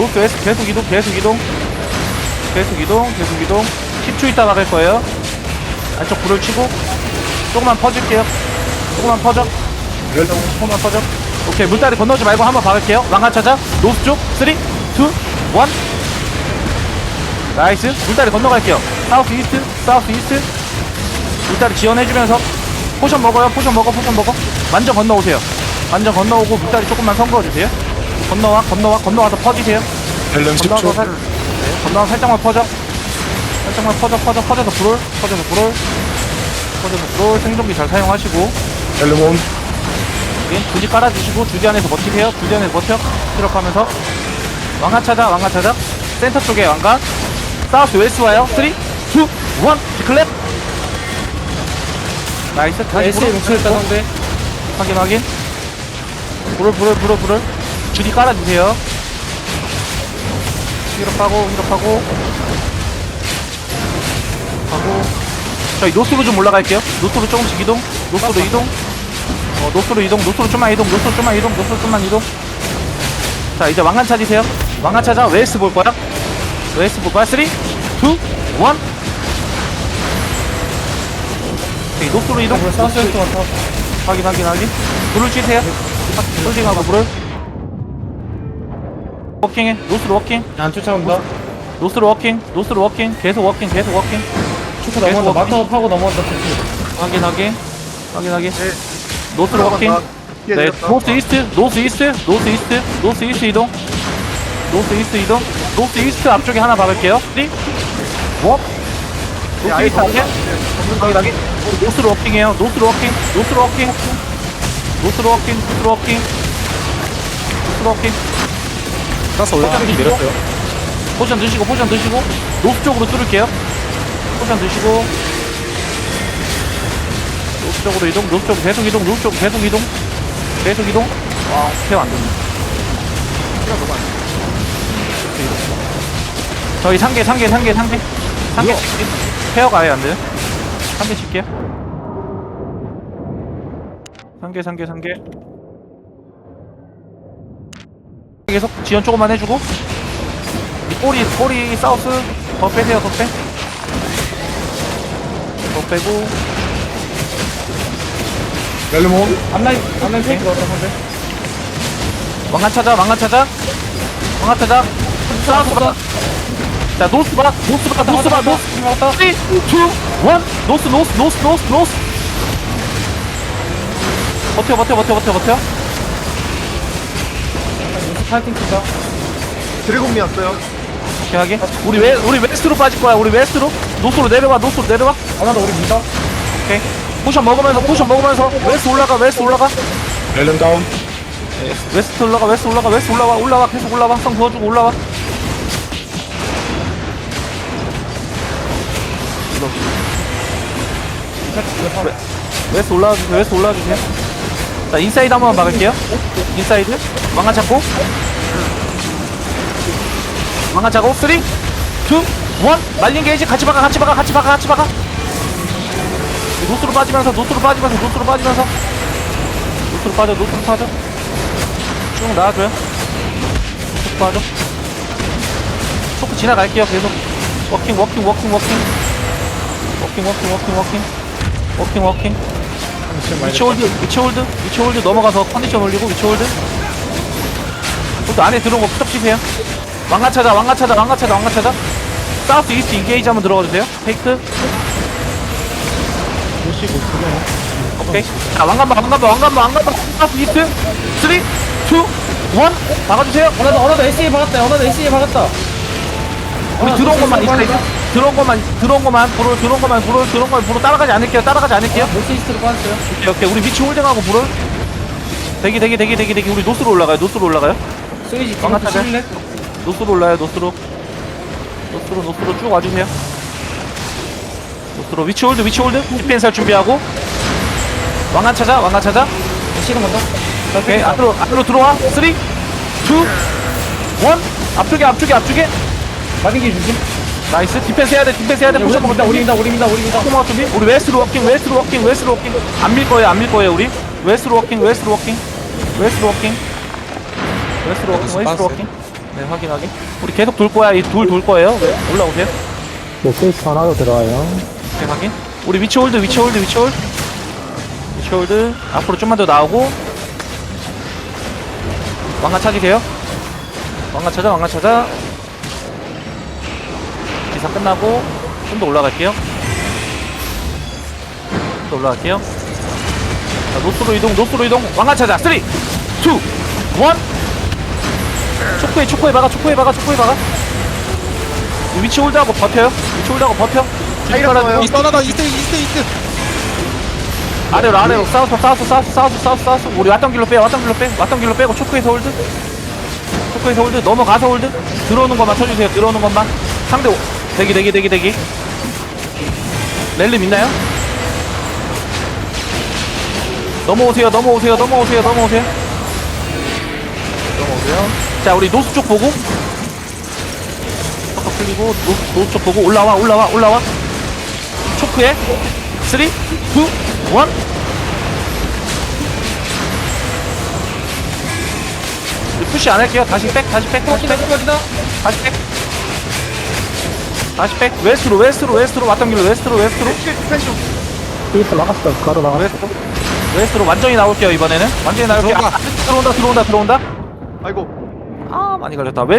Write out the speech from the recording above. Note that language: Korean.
노스 웨스트 계속 이동 계속 이동. 계속 이동 계속 이동. 10초 있다 막을 거예요. 안쪽 불을 치고. 조금만 퍼질게요. 조금만 퍼져. 조금만 퍼져. 오케이 물다리 건너지 말고 한번 박을게요. 왕관 찾아. 노스 쪽. 3 2 1 나이스. 물다리 건너갈게요. 사우스 이스트 사우스 이스트. 물다리 지원해주면서. 포션 먹어요. 포션 먹어 포션 먹어. 완전 건너오세요. 완전 건너오고 물다리 조금만 선거해주세요 건너와 건너와 건너와서 퍼지세요. 헬름 건너와서 10초. 살, 네, 건너와 살짝만 퍼져. 살짝만 퍼져 퍼져 퍼져서 불을 퍼져서 불을. 퍼져서 불을. 생존기 잘 사용하시고. 헬름 온. 예, 두지 깔아주시고 두지 안에서 버티세요. 두지 안에서 버텨. 스트럭하면서. 왕관 찾아 왕관 찾아. 센터 쪽에 왕관 사우스 웨스트 와요. 3 2 1 클랩. 나이스. 다시 불을 목소리 따는데. 확인 확인. 불을 불을 불을 불을 주디 깔아주세요. 히럽하고 히럽하고. 하고. 저희 노스로 좀 올라갈게요. 노스로 조금씩 이동. 노스로 이동. 어 노스로 이동. 노스로 좀만 이동. 노스로 좀만 이동. 노스로 좀만 이동. 자 이제 왕관 찾으세요. 왕관 찾아 웨스트 볼 거야. 웨스트 볼 거야. 3 2 1 오케이 노스로 이동. 왔다 확인 확인 확인. 불을 찌세요. 홀딩하고 불을 워킹해. 노스로 워킹. 안 쫓아온다. 노스로 워킹. 노스로 워킹. 계속 워킹 계속 워킹. 축구 계속 넘어온다. 워킹. 마터 파고 넘어온다 축구 확인 확인. 확인 확인. 노스로 워킹. 네. 노스 이스트 노스 이스트 노스 이스트 노스 이스트 이동. 노스 이스트 이동. 노스 이스트 앞쪽에 하나 박을게요. 3 1 노스 이스트 앞에? 확인 확인. 노스로 워킹해요. 노스로 워킹. 노스로 워킹. 노스로 워킹. 노스로 워킹. 노스로 워킹 가서 올라가기 내렸어요. 포션 드시고 포션 드시고 로프 쪽으로 뚫을게요. 포션 드시고 로프 쪽으로 이동 로프 쪽 계속 이동 로프 쪽 계속 이동 계속 이동 와 케어 안 됩니다. 시간 너무 안 돼. 저희 3개 3개 3개 3개 3개 스페어가 아예 안 돼요. 3개 칠게요. 3개 3개 3개 계속 지연 조금만 해주고. 이 꼬리 꼬리 사우스 더 빼세요 더 빼. 더 빼고. 온 앞라인 앞라인 페이크 넣었다 상대 왕관 찾아 왕관 찾아. 왕관 찾아. 사우스 봐. 자 노스 봐. 노스 봐. 노스 봐 노스 맞다 3 2 1 노스 노스 노스 노스 노스. 버텨 버텨 버텨 버텨 버텨 파이팅 치자. 드래곤미 왔어요. 오케이 하게. 우리 웨 우리 웨스트로 빠질 거야 우리 웨스트로? 노스로 내려와 노스로 내려와. 하나 더 우리 민다. 오케이. 포션 먹으면서 포션 먹으면서. 웨스트 올라가 웨스트 올라가. 헬름 다운. 웨스트 올라가 웨스트 올라가 웨스트 올라와 올라와. 계속 올라와. 성 부어주고 올라와. 웨스트 올라와 주세요 웨스트 올라와 주세요. 자 인사이드 한번 박을게요 인사이드? 망가 잡고? 망가 잡고? 3 2 1 말린 게이지. 같이 박아 같이 박아 같이 박아 같이 박아. 노스로 빠지면서 노스로 빠지면서 노스로 빠지면서. 노스로 빠져 노스로 빠져. 쭉 나와줘요. 쭉 빠져. 초크 지나갈게요 계속. 워킹 워킹 워킹 워킹. 워킹 워킹 워킹 워킹. 워킹 워킹 위치 홀드 위치 홀드? 위치 홀드 넘어가서 컨디션 올리고 위치 홀드? 홀드 안에 들어온 거 치세요. 왕가 찾아 왕가 찾아 왕가 찾아 왕가 찾아 사우스 이스트 인게이지 한번 들어가 주세요. 페이크. 오케이. 자 왕관바 왕관바 왕관바 왕관바 사우스 이스트. 3 2 1 박아주세요. 하나 더 하나 더 SE 박았다 더 SE 박았다 우리 아, 들어온 것만 노스 있어 들어온 것만 들어온 것만 불을 들어온 것만 불을 들어온 것만 불을 따라가지 않을게요 따라가지 않을게요. 노스 이스트로 빠졌어요. 오케이 오케이. 우리 위치 홀딩하고 불을. 대기 대기 대기 대기 대기. 우리 노스로 올라가요 노스로 올라가요. 타자. 실래? 노스로 올라요 노스로. 노스로 노스로 쭉 와주세요. 노스로. 위치 홀드 위치 홀드. 디펜스 할 준비하고. 왕관 찾아 왕관 찾아. 시간 간다. 오케이 안으로 안으로 들어와. 3 2 1 앞쪽에 앞쪽에 앞쪽에 게 주심 나이스. 디펜스 해야 돼. 디펜스 해야 돼. 우리 포션 민다. 우리 민다. 우리 민다. 우리 민다. 포마 준비 우리 웨스트로 워킹 웨스트로 워킹 웨스트로 워킹. 안 밀 거예요. 안 밀 거예요 우리. 웨스트로 워킹 웨스트로 워킹. 웨스트로 워킹. 웨스트로 워킹 웨스트로 워킹. 네 확인 확인. 우리 계속 돌 거야. 이 돌 돌 거예요. 네, 올라오세요. 노페이스 하나로 들어와요. 네 확인. 우리 위치 홀드 위치 홀드 위치 홀드. 위치 홀드. 앞으로 좀만 더 나오고. 왕관 찾으세요. 왕관 찾아 왕관 찾아 기사 끝나고 좀 더 올라갈게요. 좀 더 올라갈게요. 자 노스로 이동 노스로 이동. 왕관 찾아. 3 2 1 초코에 초코에 박아 초코에 박아 초코에 박아. 이 위치 홀드하고 버텨요. 위치 홀드하고 버텨. 타이라서요. 이스트 하나 더 이스트 이스트 이스트 아래로 아래로. 사우스 사우스 사우스 사우스 사우스 사우스. 우리 왔던 길로 빼 왔던 길로 빼. 왔던 길로 빼고 초크에서 홀드. 초크에서 홀드. 넘어가서 홀드. 들어오는 것만 쳐주세요. 들어오는 것만. 상대 오- 대기 대기 대기 대기. 렐름 있나요? 넘어오세요 넘어오세요 넘어오세요 넘어오세요. 넘어오세요. 자 우리 노스 쪽 보고. 턱 풀리고 노스, 노스 쪽 보고. 올라와 올라와 올라와. 초크에. 3 2 1 푸시 안 할게요. 다시 백, 다시 백, 다시 백, 다시 백. 다시 백. 웨스트로, 웨스트로, 웨스트로 왔던 길로 웨스트로, 웨스트로. 페이스 막았어. 가로 나갔어. 웨스트로. 웨스트로 완전히 나올게요 이번에는. 완전히 나올게요. 아, 들어온다, 들어온다, 들어온다. 아이고. 아 많이 걸렸다. 웨스트